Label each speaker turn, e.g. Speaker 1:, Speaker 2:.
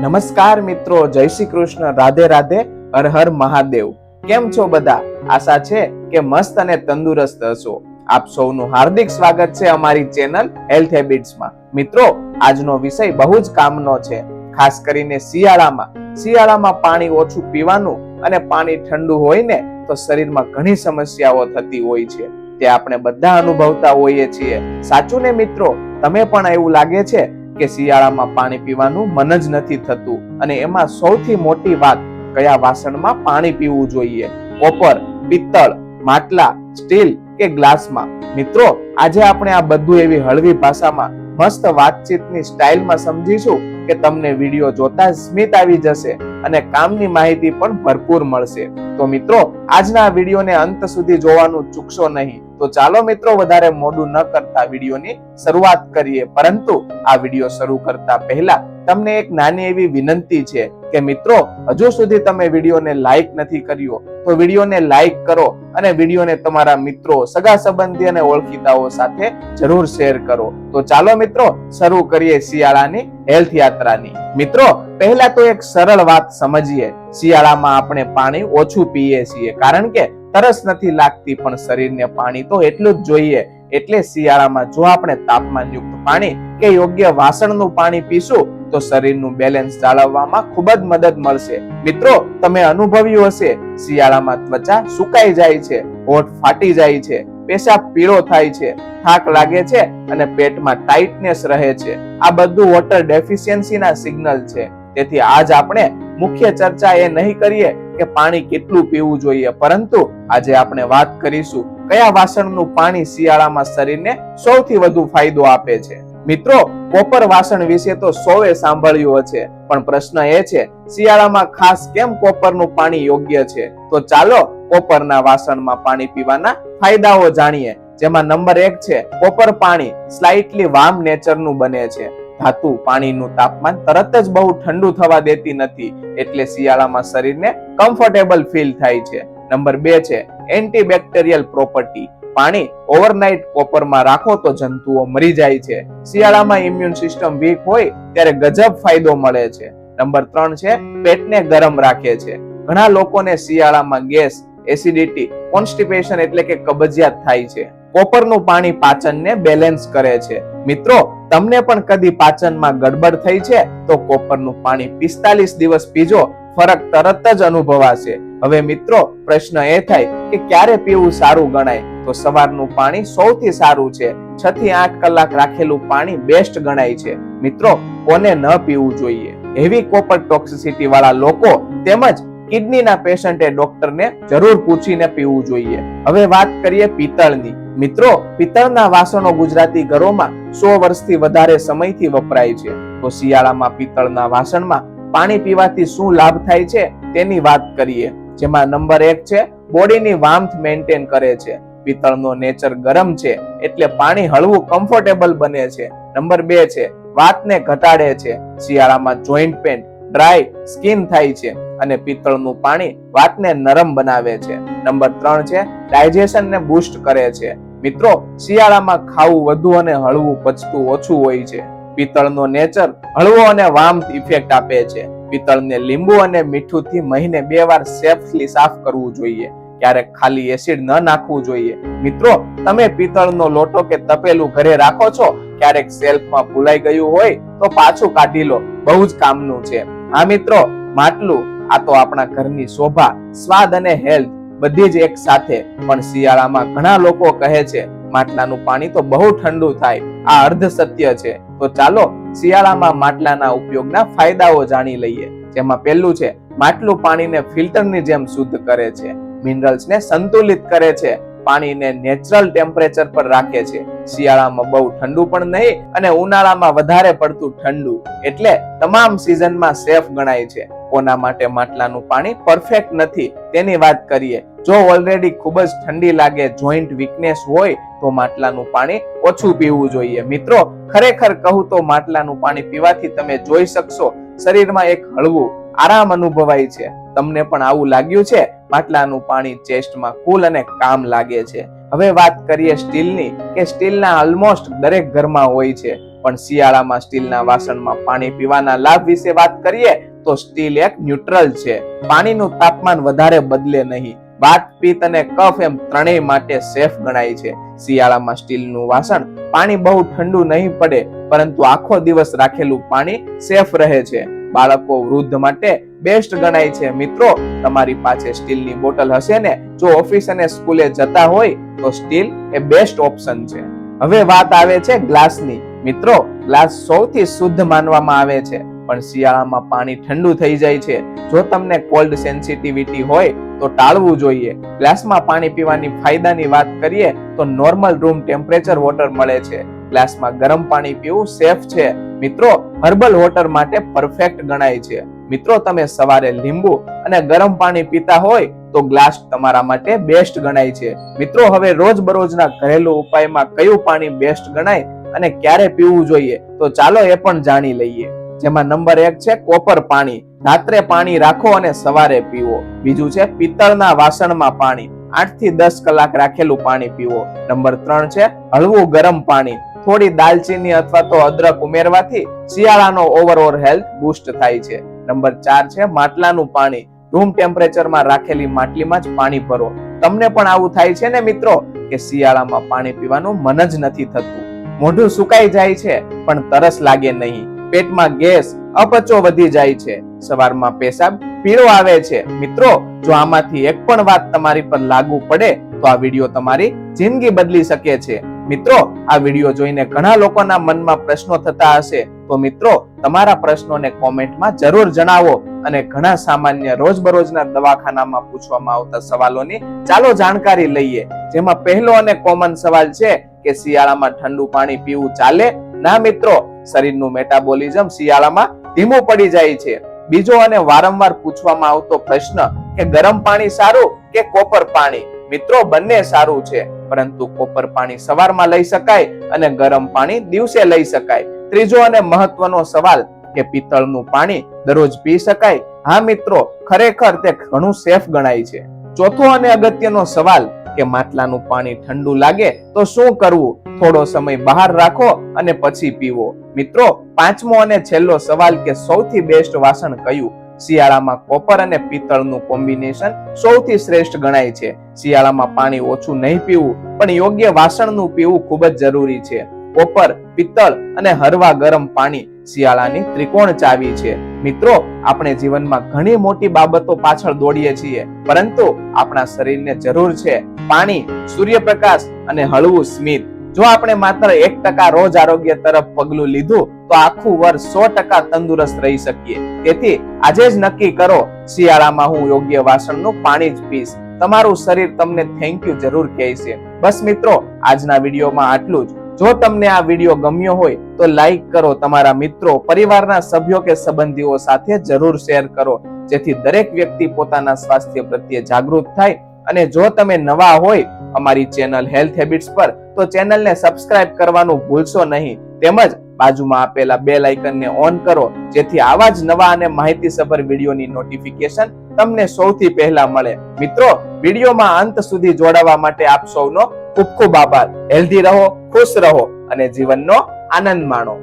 Speaker 1: નમસ્કાર મિત્રો, જય શ્રી કૃષ્ણ, રાધે રાધે, હર હર મહાદેવ. કેમ છો બધા? આશા છે કે મસ્ત અને તંદુરસ્ત હશો. આપ સૌનું હાર્દિક સ્વાગત છે અમારી ચેનલ હેલ્થ હેબિટ્સમાં. મિત્રો, આજનો વિષય બહુ જ કામનો છે. ખાસ કરીને શિયાળામાં. શિયાળામાં પાણી ઓછું પીવાનું અને પાણી ઠંડુ હોય ને, તો શરીરમાં ઘણી સમસ્યાઓ થતી હોય છે. તે આપણે બધા અનુભવતા હોઈએ છીએ. સાચું ને મિત્રો? તમે પણ એવું લાગે છે કે શિયાળામાં પાણી પીવાનું મન જ નથી થતું. અને એમાં સૌથી મોટી વાત કયા વાસણમાં પાણી પીવું જોઈએ? કોપર, પિત્તળ, માટલા, સ્ટીલ કે ગ્લાસમાં? મિત્રો, આજે આપણે આ બધું એવી હળવી ભાષામાં મસ્ત વાતચીતની સ્ટાઇલમાં સમજીશું કે તમને વીડિયો જોતા સ્મિત આવી જશે અને કામની માહિતી પણ ભરપૂર મળશે. તો મિત્રો, આજના વિડીયોને અંત સુધી જોવાનું ચૂકશો નહીં. તો ચાલો મિત્રો, વધારે મોડું ન કરતા વિડીયોની શરૂઆત કરીએ. પરંતુ આ વીડિયો શરૂ કરતા પહેલા તમને એક નાની એવી વિનંતી છે કે મિત્રો, હજુ સુધી તમે વિડીયોને લાઈક નથી કર્યો, તો વિડીયોને લાઈક કરો અને વિડીયોને તમારા મિત્રો, સગા સંબંધી અને ઓળખીતાઓ સાથે જરૂર શેર કરો. તો ચાલો મિત્રો, શરૂ કરીએ શિયાળાની હેલ્થ યાત્રાની. મિત્રો, પહેલા તો એક સરળ વાત સમજીએ. શિયાળામાં આપણે પાણી ઓછું પીએ છીએ. કારણ કે તરસ નથી લાગતી, પણ શરીરને પાણી તો એટલું જ જોઈએ. એટલે શિયાળામાં જો આપણે તાપમાનયુક્ત પાણી કે યોગ્ય વાસણનું પાણી પીશું, તો શરીરનું બેલેન્સ જાળવવામાં ખૂબ જ મદદ મળશે. મિત્રો, તમે અનુભવ્યું હશે, શિયાળામાં ત્વચા સુકાઈ જાય છે, હોઠ ફાટી જાય છે, પેશાબ પીળો થાય છે, થાક લાગે છે અને પેટમાં ટાઇટનેસ રહે છે. આ બધું વોટર ડેફિશિયન્સીના સિગ્નલ છે. તેથી આજ આપણે મુખ્ય ચર્ચા એ નહીં કરીએ કે પાણી કેટલું પીવું જોઈએ, પરંતુ આજે આપણે વાત કરીશું કયા વાસણનું પાણી શિયાળામાં શરીરને સૌથી વધુ ફાયદો આપે છે. મિત્રો કોપર વાસણ વિશે તો સૌએ સાંભળ્યું હશે, પણ પ્રશ્ન એ છે, શિયાળામાં ખાસ કેમ કોપરનું પાણી યોગ્ય છે? તો ચાલો કોપરના વાસણમાં પાણી પીવાના ફાયદાઓ જાણીએ, જેમાં નંબર એક છે કોપર પાણી સ્લાઇટલી વાર્મ નેચરનું બને છે. ધાતુ પાણીનું તાપમાન તરત જ બહુ ઠંડુ થવા દેતી નથી એટલે શિયાળામાં શરીરને કમ્ફર્ટેબલ ફીલ થાય છે. નંબર બે છે એન્ટીબેક્ટેરિયલ પ્રોપર્ટી પાણી ઓવરનાઇટ કોપરમાં રાખો તો જંતુઓ મરી જાય છે. શિયાળામાં ઇમ્યુન સિસ્ટમ વીક હોય ત્યારે ગજબ ફાયદો મળે છે. નંબર ત્રણ છે પેટને ગરમ રાખે છે. ઘણા લોકોને શિયાળામાં ગેસ એસિડિટી કોન્સ્ટિપેશન એટલે કે કબજિયાત થાય છે. કોપરનું પાણી પાચનને બેલેન્સ કરે છે. મિત્રો, તમને પણ કદી પાચનમાં ગડબડ થઈ છે? તો કોપરનું પાણી પિસ્તાલીસ દિવસ પીજો, ફરક તરત જ અનુભવાશે. હવે મિત્રો, પ્રશ્ન એ થાય કે ક્યારે પીવું સારું ગણાય? તો સવારનું પાણી સૌથી સારું છે. છ થી આઠ કલાક રાખેલું પાણી બેસ્ટ ગણાય છે. મિત્રો, કોને ન પીવું જોઈએ? હેવી કોપર ટોક્સિસિટી વાળા લોકો તેમજ કિડનીના પેશન્ટે ડોક્ટરને જરૂર પૂછીને પીવું જોઈએ. હવે વાત કરીએ પિત્તળની. મિત્રો, પિત્તળના વાસણો ગુજરાતી ઘરોમાં સો વર્ષથી વધારે સમયથી વપરાય છે. તો શિયાળામાં પિત્તળના વાસણમાં પાણી પીવાથી શું લાભ થાય છે તેની વાત કરીએ. જેમાં નંબર એક છે, બોડીની વાર્મથ મેન્ટેન કરે છે. પિત્તળનો નેચર ગરમ છે એટલે પાણી હળવું કમ્ફર્ટેબલ બને છે. નંબર બે છે, વાતને ઘટાડે છે. શિયાળામાં જોઈન્ટ પેન ડ્રાય સ્કિન થાય છે અને પિત્તળનું પાણી વાતને નરમ બનાવે છે. નંબર ત્રણ છે ડાયજેશન ને બૂસ્ટ કરે છે. મિત્રો, શિયાળામાં ખાવું વધુ અને હળવું પચતું ઓછું હોય છે. પિત્તળનો નેચર હળવો અને વાર્મ ઇફેક્ટ આપે છે. પિત્તળને લીંબુ અને મીઠુંથી મહિને બે વાર સેફલી સાફ કરવું જોઈએ. ક્યારેક ખાલી એસિડ ન નાખવું જોઈએ. મિત્રો, તમે પિત્તળનો લોટો કે તપેલું ઘરે રાખો છો? ક્યારેક સેલ્ફમાં ભૂલાઈ ગયું હોય તો પાછું કાઢી લો. બહુ જ કામનું છે. હા મિત્રો, માટલું, આ તો આપણા ઘરની શોભા, સ્વાદ અને હેલ્થ બધી જ એક સાથે. પણ શિયાળામાં ઘણા લોકો કહે છે, માટલાનું પાણી તો બહુ ઠંડુ થાય, આ અર્ધ સત્ય છે. તો ચાલો, શિયાળામાં માટલાના ઉપયોગના ફાયદાઓ જાણી લઈએ. જેમાં પહેલું છે, માટલું પાણીને ફિલ્ટરની જેમ શુદ્ધ કરે છે. મિનરલ્સને સંતુલિત કરે છે. પાણીને નેચરલ ટેમ્પરેચર પર રાખે છે. શિયાળામાં બહુ ઠંડુ પણ નહીં અને ઉનાળામાં વધારે પડતું ઠંડુ. એટલે તમામ સિઝનમાં સેફ ગણાય છે. કોના માટે માટલાનું પાણી પરફેક્ટ નથી? તેની વાત કરીએ. જો ઓલરેડી ખૂબ જ ઠંડી લાગે જોઈન્ટ વીકનેસ હોય, તો માટલાનું પાણી ઓછું પીવું જોઈએ. મિત્રો, ખરેખર કહું તો માટલાનું પાણી પીવાથી તમે જોઈ શકશો, શરીરમાં એક હળવું આરામ અનુભવાય છે. તમને પણ આવું લાગ્યું છે? માટલાનું પાણી ચેસ્ટમાં કુલ અને કામ લાગે છે. હવે વાત કરીએ સ્ટીલની, કે સ્ટીલના ઓલમોસ્ટ દરેક ઘરમાં હોય છે. પણ શિયાળામાં સ્ટીલના વાસણમાં પાણી પીવાના લાભ વિશે વાત કરીએ, તો સ્ટીલ એક ન્યુટ્રલ છે. પાણીનું તાપમાન વધારે બદલે નહીં. વાત, પિત્ત અને કફ એમ ત્રણેય માટે સેફ ગણાય છે. શિયાળામાં સ્ટીલનું વાસણ પાણી બહુ ઠંડુ નહીં પડે, પરંતુ આખો દિવસ રાખેલું પાણી સેફ રહે છે. બાળકો વૃદ્ધ માટે બેસ્ટ ગણાય છે. મિત્રો, તમારી પાસે સ્ટીલની બોટલ હશે ને, જો ઓફિસ અને સ્કૂલે જતા હોય, તો સ્ટીલ એ બેસ્ટ ઓપ્શન છે. હવે વાત આવે છે ગ્લાસની. મિત્રો, ગ્લાસ સૌથી શુદ્ધ માનવામાં આવે છે, પણ શિયાળામાં પાણી ઠંડુ થઈ જાય છે. જો તમને કોલ્ડ સેન્સિટિવિટી હોય, તો ટાળવું જોઈએ. ગ્લાસમાં પાણી પીવાની ફાયદાની વાત કરીએ, તો નોર્મલ રૂમ ટેમ્પરેચર વોટર મળે છે. ગ્લાસમાં ગરમ પાણી પીવું સેફ છે. મિત્રો હર્બલ વોટર માટે પરફેક્ટ ગણાય છે. મિત્રો, તમે સવારે લીંબુ અને ગરમ પાણી પીતા હોય તો ગ્લાસ તમારા માટે બેસ્ટ ગણાય છે. મિત્રો, હવે રોજ બરોજના ઘરેલું ઉપાયમાં કયું પાણી બેસ્ટ ગણાય અને ક્યારે પીવું જોઈએ, તો ચાલો એ પણ જાણી લઈએ. જેમાં નંબર એક છે કોપર પાણી. રાત્રે પાણી રાખો અને સવારે પીવો. બીજું છે પિત્તળના વાસણમાં પાણી. આઠથી દસ કલાક રાખેલું પાણી પીવો. નંબર ત્રણ છે હળવું ગરમ પાણી. થોડી દાલચીની અથવા તો અદરક ઉમેરવાથી શિયાળાનો ઓવરઓલ હેલ્થ બુસ્ટ થાય છે. નંબર ચાર છે, માટલાનું પાણી. રૂમ ટેમ્પરેચરમાં રાખેલી માટલીમાં જ પાણી ભરો. તમને પણ આવું થાય છે ને મિત્રો, કે શિયાળામાં પાણી પીવાનું મન જ નથી થતું. મોઢું સુકાઈ જાય છે, પણ તરસ લાગે નહીં. પેટમાં ગેસ અપચો વધી જાય છે. સવારમાં પેશાબ પીળો આવે છે. મિત્રો, જો આમાંથી એક પણ વાત તમારી પર લાગુ પડે, તો આ વીડિયો તમારી જિંદગી બદલી શકે છે. મિત્રો, આ વીડિયો જોઈને ઘણા લોકોના મનમાં પ્રશ્નો થતા હશે. તો મિત્રો, તમારા પ્રશ્નોને કોમેન્ટમાં જરૂર જણાવો અને ઘણા સામાન્ય રોજબરોજના દવાખાનામાં પૂછવામાં આવતા સવાલોની ચાલો જાણકારી લઈએ. જેમાં પહેલો અને કોમન સવાલ છે કે, શિયાળામાં ઠંડુ પાણી પીવું ચાલે? ના મિત્રો, શરીરનું મેટાબોલિઝમ શિયાળામાં ધીમું પડી જાય છે. બીજો અને વારંવાર પૂછવામાં આવતો પ્રશ્ન કે, ગરમ પાણી સારું કે કોપર પાણી? મિત્રો, બંને સારું છે. પરંતુ કોપર પાણી સવારમાં લઈ શકાય અને ગરમ પાણી દિવસે લઈ શકાય. ત્રીજો અને મહત્વનો સવાલ કે પિત્તળનું પાણી દરરોજ પી શકાય. હા, મિત્રો, ખરેખર તે ઘણું સેફ ગણાય છે. ચોથો અને અગત્યનો સવાલ કે માટલાનું પાણી ઠંડુ લાગે તો શું કરવું? થોડો સમય બહાર રાખો અને પછી પીવો. મિત્રો, પાંચમો અને છેલ્લો સવાલ કે સૌથી બેસ્ટ વાસણ કયું? શિયાળામાં કોપર અને પિત્તળનું કોમ્બિનેશન સૌથી શ્રેષ્ઠ ગણાય છે. શિયાળામાં પાણી ઓછું નહીં પીવું, પણ યોગ્ય વાસણનું પીવું ખૂબ જ જરૂરી છે. કોપર, પિત્તળ અને હરવા ગરમ પાણી શિયાળાની ત્રિકોણ ચાવી છે. મિત્રો, આપણે જીવનમાં ઘણી મોટી બાબતો પાછળ દોડીએ છીએ, પરંતુ આપણા શરીરને જરૂર છે. પાણી, સૂર્યપ્રકાશ અને હળવું સ્મિત. જો આપણે માત્ર એક ટકા રોજ આરોગ્ય તરફ પગલું લીધું, તો આખું વર્ષ સો ટકા તંદુરસ્ત રહી શકીએ. તેથી આજે જ નક્કી કરો, શિયાળામાં હું યોગ્ય વાસણનું પાણી જ પીશ. તમારું શરીર તમને થેન્ક યુ જરૂર કહેશે. બસ મિત્રો, આજના વિડીયોમાં આટલું જ. જો તમને આ વીડિયો ગમ્યો હોય, તો લાઈક કરો તમારા મિત્રો, પરિવારના સભ્યો કે સંબંધીઓ સાથે જરૂર શેર કરો. જેથી દરેક વ્યક્તિ પોતાના સ્વાસ્થ્ય પ્રત્યે જાગૃત થાય અને જો તમે નવા હોય અમારી ચેનલ હેલ્થ હેબિટ્સ પર, તો ચેનલને સબસ્ક્રાઇબ કરવાનું ભૂલશો નહીં. તેમજ બાજુમાં આપેલા બેલ આઇકનને ઓન કરો, જેથી આવા જ નવા અને માહિતીસભર વિડીયોની નોટિફિકેશન તમને સૌથી પહેલા મળે. મિત્રો, વિડીયોમાં અંત સુધી જોડાવા માટે આપ સૌનો ખૂબ ખૂબ આભાર. હેલ્ધી રહો, ખુશ રહો અને જીવનનો આનંદ માણો.